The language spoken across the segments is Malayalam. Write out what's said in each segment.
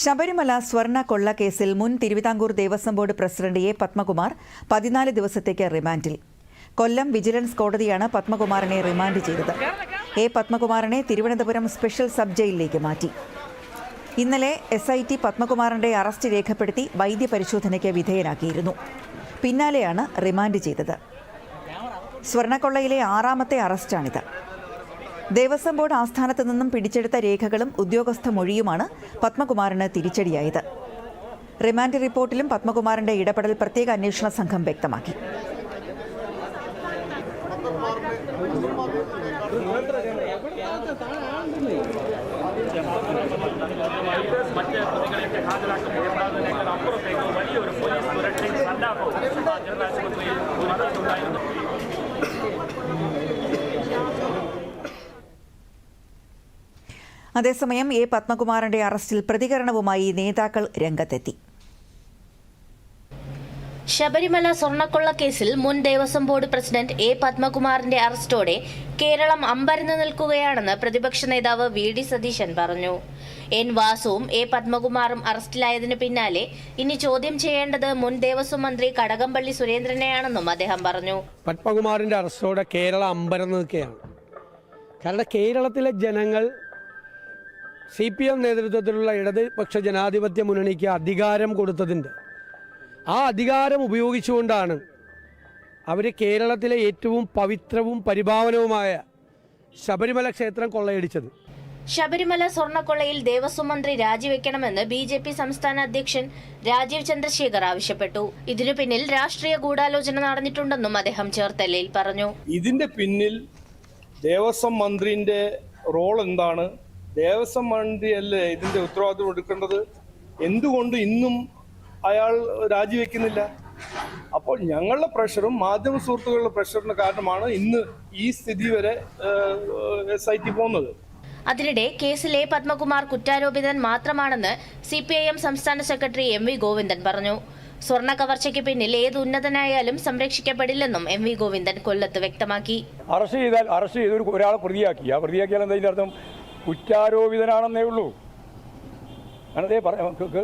ശബരിമല സ്വർണ കൊള്ളക്കേസിൽ മുൻ Thiruvithamkoor Devaswom board president A Padmakumar പതിനാല് ദിവസത്തേക്ക് റിമാൻഡിൽ. കൊല്ലം വിജിലൻസ് കോടതിയാണ് പത്മകുമാറിനെ റിമാൻഡ് ചെയ്തത്. എ പത്മകുമാറിനെ തിരുവനന്തപുരം സ്പെഷ്യൽ സബ് ജയിലിലേക്ക് മാറ്റി. ഇന്നലെ എസ് ഐ ടി പത്മകുമാറിന്റെ അറസ്റ്റ് രേഖപ്പെടുത്തി വൈദ്യപരിശോധനയ്ക്ക് വിധേയനാക്കിയിരുന്നു. പിന്നാലെയാണ് റിമാൻഡ് ചെയ്തത്. സ്വർണക്കൊള്ളയിലെ ആറാമത്തെ അറസ്റ്റാണിത്. ദേവസ്വം ബോർഡ് ആസ്ഥാനത്ത് നിന്നും പിടിച്ചെടുത്ത രേഖകളും ഉദ്യോഗസ്ഥ മൊഴിയുമാണ് പത്മകുമാറിന് തിരിച്ചടിയായത്. റിമാൻഡ് റിപ്പോർട്ടിലും പത്മകുമാറിന്റെ ഇടപെടൽ പ്രത്യേക അന്വേഷണ സംഘം വ്യക്തമാക്കി. അതേസമയം എ പത്മകുമാറിന്റെ അറസ്റ്റിൽ പ്രതികരണവുമായി നേതാക്കൾ രംഗത്തെത്തി. ശബരിമല സ്വർണക്കൊള്ള കേസിൽ മുൻ ദേവസ്വം ബോർഡ് പ്രസിഡന്റ് എ പത്മകുമാറിന്റെ അറസ്റ്റോടെ കേരളം അമ്പരന്ന് നിൽക്കുകയാണെന്ന് പ്രതിപക്ഷ നേതാവ് വി ഡി സതീശൻ പറഞ്ഞു. എൻ വാസുവും എ പത്മകുമാറും അറസ്റ്റിലായതിന് പിന്നാലെ ഇനി ചോദ്യം ചെയ്യേണ്ടത് മുൻ ദേവസ്വം മന്ത്രി കടകംപള്ളി സുരേന്ദ്രനെയാണെന്നും അദ്ദേഹം പറഞ്ഞു. പത്മകുമാറിന്റെ അറസ്റ്റോടെ കേരളം അമ്പരന്ന് നിൽക്കുകയാണ്. കാരണം കേരളത്തിലെ ജനങ്ങൾ സി പി എം നേതൃത്വത്തിലുള്ള ഇടതുപക്ഷ ജനാധിപത്യ മുന്നണിക്ക് അധികാരം കൊടുത്തതിന്റെ ആ അധികാരം ഉപയോഗിച്ചുകൊണ്ടാണ് അവർ കേരളത്തിലെ ഏറ്റവും പവിത്രവും പരിഭാവനവുമായ ശബരിമല ക്ഷേത്രം കൊള്ളയടിച്ചത്. ശബരിമല സ്വർണക്കൊള്ളയിൽ ദേവസ്വം മന്ത്രി രാജിവെക്കണമെന്ന് ബി ജെ പി സംസ്ഥാന അധ്യക്ഷൻ രാജീവ് ചന്ദ്രശേഖർ ആവശ്യപ്പെട്ടു. ഇതിനു പിന്നിൽ രാഷ്ട്രീയ ഗൂഢാലോചന നടന്നിട്ടുണ്ടെന്നും അദ്ദേഹം ചേർത്തലയിൽ പറഞ്ഞു. ഇതിന്റെ പിന്നിൽ ദേവസ്വം മന്ത്രിന്റെ റോൾ എന്താണ്? ദേവസ്വം മന്ത്രിയല്ലേ ഇതിന്റെ ഉത്തരവാദിത്വം എടുക്കേണ്ടത്? എന്തുകൊണ്ട് ഇന്നും അയാൾ രാജിവെക്കുന്നില്ല? അപ്പോൾ ഞങ്ങളുടെ പ്രഷറും മാധ്യമ സുഹൃത്തുക്കളുടെ പ്രഷറിന് കാരണമാണ് ഇന്ന് ഈ സ്ഥിതി വരെ എസ് ഐ ടി പോകുന്നത്. അതിനിടെ കേസിലെ പത്മകുമാർ കുറ്റാരോപിതൻ മാത്രമാണെന്ന് സി പി ഐ എം സംസ്ഥാന സെക്രട്ടറി എം വി ഗോവിന്ദൻ പറഞ്ഞു. സ്വർണ കവർച്ചയ്ക്ക് പിന്നിൽ ഏത് ഉന്നതനായാലും സംരക്ഷിക്കപ്പെടില്ലെന്നും എം വി ഗോവിന്ദൻ കൊല്ലത്ത് വ്യക്തമാക്കി. അറസ്റ്റ് ചെയ്താൽ അറസ്റ്റ് ചെയ്ത് ഒരു ഒരാളെ പ്രതിയാക്കി. ആ പ്രതിയാക്കിയാൽ എന്താ അർത്ഥം? കുറ്റാരോപിതനാണെന്നേ ഉള്ളൂ. അതേ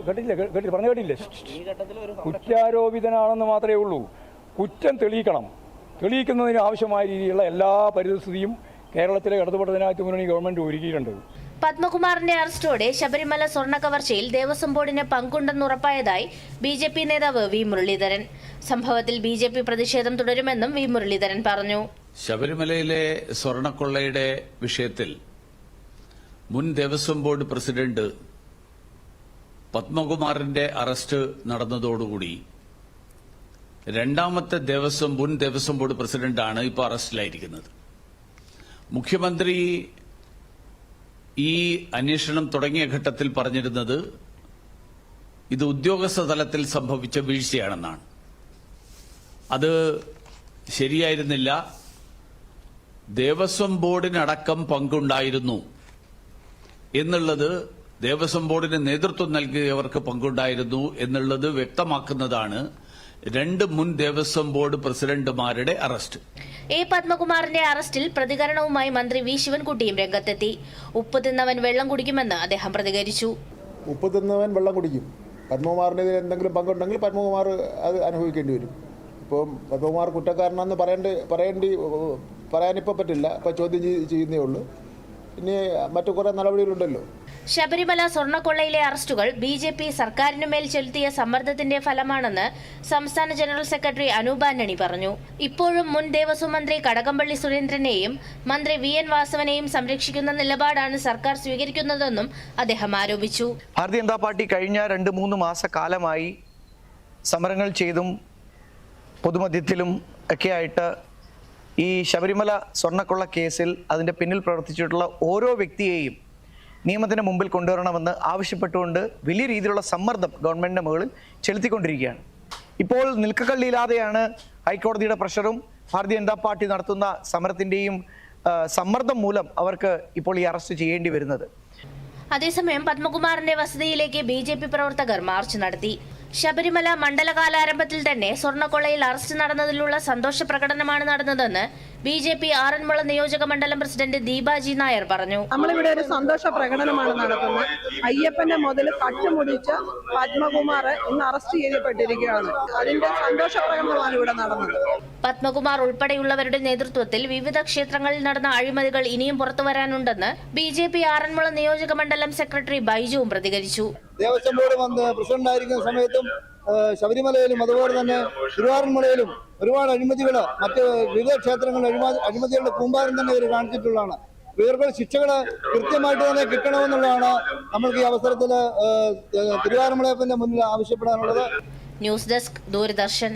കേട്ടില്ല കേട്ടില്ല പറഞ്ഞു കേട്ടില്ലേ കുറ്റാരോപിതനാണെന്ന് മാത്രമേ ഉള്ളൂ. കുറ്റം തെളിയിക്കണം. തെളിയിക്കുന്നതിന് ആവശ്യമായ രീതിയിലുള്ള എല്ലാ പരിസ്ഥിതിയും കേരളത്തിലെ ഇടതുപെട്ട മുന്നണി ഗവൺമെന്റ് ഒരുക്കിയിട്ടുണ്ട്. പത്മകുമാറിന്റെ അറസ്റ്റോടെ ശബരിമല സ്വർണ കവർച്ചയിൽ ദേവസ്വം ബോർഡിന് പങ്കുണ്ടെന്ന് ഉറപ്പായതായി ബി ജെ പി നേതാവ് വി മുരളീധരൻ. സംഭവത്തിൽ ബി ജെ പി പ്രതിഷേധം തുടരുമെന്നും വി മുരളീധരൻ പറഞ്ഞു. ശബരിമലയിലെ സ്വർണക്കൊള്ളയുടെ വിഷയത്തിൽ മുൻ ദേവസ്വം ബോർഡ് പ്രസിഡന്റ് പത്മകുമാറിന്റെ അറസ്റ്റ് നടന്നതോടുകൂടി രണ്ടാമത്തെ ദേവസ്വം മുൻ ദേവസ്വം ബോർഡ് പ്രസിഡന്റാണ് ഇപ്പോൾ അറസ്റ്റിലായിരിക്കുന്നത്. മുഖ്യമന്ത്രി ഈ അന്വേഷണം തുടങ്ങിയ ഘട്ടത്തിൽ പറഞ്ഞിരുന്നത് ഇത് ഉദ്യോഗസ്ഥ തലത്തിൽ സംഭവിച്ച വീഴ്ചയാണെന്നാണ്. അത് ശരിയായിരുന്നില്ല. ദേവസ്വം ബോർഡിനടക്കം പങ്കുണ്ടായിരുന്നു. എന്നുള്ളത് ദേവസ്വം ബോർഡിന് നേതൃത്വം നൽകിയവർക്ക് പങ്കുണ്ടായിരുന്നു എന്നുള്ളത് വ്യക്തമാക്കുന്നതാണ് രണ്ട് മുൻ ദേവസ്വം ബോർഡ് പ്രസിഡന്റുമാരുടെ അറസ്റ്റ്. എ പത്മകുമാറിന്റെ അറസ്റ്റിൽ പ്രതികരണവുമായി മന്ത്രി വി ശിവൻകുട്ടിയും രംഗത്തെത്തി. ഉപ്പ് തിന്നവൻ വെള്ളം കുടിക്കുമെന്ന് അദ്ദേഹം പ്രതികരിച്ചു. ഉപ്പ് തിന്നവൻ വെള്ളം കുടിക്കും. പത്മകുമാറിനെതിരെ എന്തെങ്കിലും പങ്കുണ്ടെങ്കിൽ പത്മകുമാർ അത് അനുഭവിക്കേണ്ടി വരും. ഇപ്പം പത്മകുമാർ കുറ്റക്കാരനാണെന്ന് പറയേണ്ടി പറയേണ്ടി പറയാനിപ്പോൾ പറ്റില്ല. ഇപ്പോൾ ചോദ്യം ചെയ്യുന്നേ ഉള്ളൂ. ഇനി മറ്റു കുറേ നടപടികളുണ്ടല്ലോ. ശബരിമല സ്വർണക്കൊള്ളയിലെ അറസ്റ്റുകൾ ബി ജെ പി സർക്കാരിനുമേൽ ചെലുത്തിയ സമ്മർദ്ദത്തിന്റെ ഫലമാണെന്ന് സംസ്ഥാന ജനറൽ സെക്രട്ടറി അനൂപ് ആന്റണി പറഞ്ഞു. ഇപ്പോഴും മുൻ ദേവസ്വം മന്ത്രി കടകംപള്ളി സുരേന്ദ്രനെയും മന്ത്രി വി എൻ വാസവനെയും സംരക്ഷിക്കുന്ന നിലപാടാണ് സർക്കാർ സ്വീകരിക്കുന്നതെന്നും അദ്ദേഹം ആരോപിച്ചു. ഭാരതീയ ജനതാ പാർട്ടി കഴിഞ്ഞ രണ്ട് മൂന്ന് മാസക്കാലമായി സമരങ്ങൾ ചെയ്തും പൊതുമധ്യത്തിലും ഒക്കെയായിട്ട് ഈ ശബരിമല സ്വർണക്കൊള്ള കേസിൽ അതിന്റെ പിന്നിൽ പ്രവർത്തിച്ചിട്ടുള്ള ഓരോ വ്യക്തിയെയും നിയമത്തിന് മുമ്പിൽ കൊണ്ടുവരണമെന്ന് ആവശ്യപ്പെട്ടുകൊണ്ട് വലിയ രീതിയിലുള്ള സമ്മർദ്ദം ഗവൺമെന്റിന്റെ മുകളിൽ ചെലുത്തിക്കൊണ്ടിരിക്കുകയാണ്. ഇപ്പോൾ നിൽക്കക്കള്ളിയില്ലാതെയാണ് ഹൈക്കോടതിയുടെ പ്രഷറും ഭാരതീയ ജനതാ പാർട്ടി നടത്തുന്ന സമരത്തിന്റെയും സമ്മർദ്ദം മൂലം അവർക്ക് ഇപ്പോൾ ഈ അറസ്റ്റ് ചെയ്യേണ്ടി വരുന്നത്. അതേസമയം പത്മകുമാറിന്റെ വസതിയിലേക്ക് ബി പ്രവർത്തകർ മാർച്ച് നടത്തി. ശബരിമല മണ്ഡലകാലാരംഭത്തിൽ തന്നെ സ്വർണക്കൊള്ളയിൽ അറസ്റ്റ് നടന്നതിലുള്ള സന്തോഷ പ്രകടനമാണ് നടന്നതെന്ന് ബി ജെ പി ആറന്മുള നിയോജക മണ്ഡലം പ്രസിഡന്റ് ദീപാജി നായർ പറഞ്ഞു. നമ്മളിവിടെ ഒരു സന്തോഷ പ്രകടനമാണ് നടത്തുന്നത്. അയ്യപ്പന്റെ മുതൽ കട്ടുമുടിച്ച പത്മകുമാർ ഇന്ന് അറസ്റ്റ് ചെയ്യപ്പെട്ടിരിക്കുകയാണ്. അതിന്റെ സന്തോഷ പ്രകടനമാണ് ഇവിടെ നടന്നത്. പത്മകുമാർ ഉൾപ്പെടെയുള്ളവരുടെ നേതൃത്വത്തിൽ വിവിധ ക്ഷേത്രങ്ങളിൽ നടന്ന അഴിമതികൾ ഇനിയും പുറത്തു വരാനുണ്ടെന്ന് ബി ജെ പി ആറന്മുള നിയോജക മണ്ഡലം സെക്രട്ടറി ബൈജുവും പ്രതികരിച്ചു. ദേവസ്വം ബോർഡ് വന്ന് പ്രസിഡന്റ് ആയിരിക്കുന്ന സമയത്തും ശബരിമലയിലും അതുപോലെ തന്നെ തിരുവാറന്മുളയിലും ഒരുപാട് അഴിമതികൾ മറ്റ് വിവിധ ക്ഷേത്രങ്ങളിൽ അഴിമതി അഴിമതികളുടെ കൂമ്പാരം തന്നെ ഇവർ കാണിച്ചിട്ടുള്ളതാണ്. ഇവർക്ക് ശിക്ഷകൾ കൃത്യമായിട്ട് തന്നെ കിട്ടണമെന്നുള്ളതാണ് നമ്മൾക്ക് ഈ അവസരത്തിൽ തിരുവാറന്മുളയപ്പന്റെ മുന്നിൽ ആവശ്യപ്പെടാനുള്ളത്. News desk Doordarshan.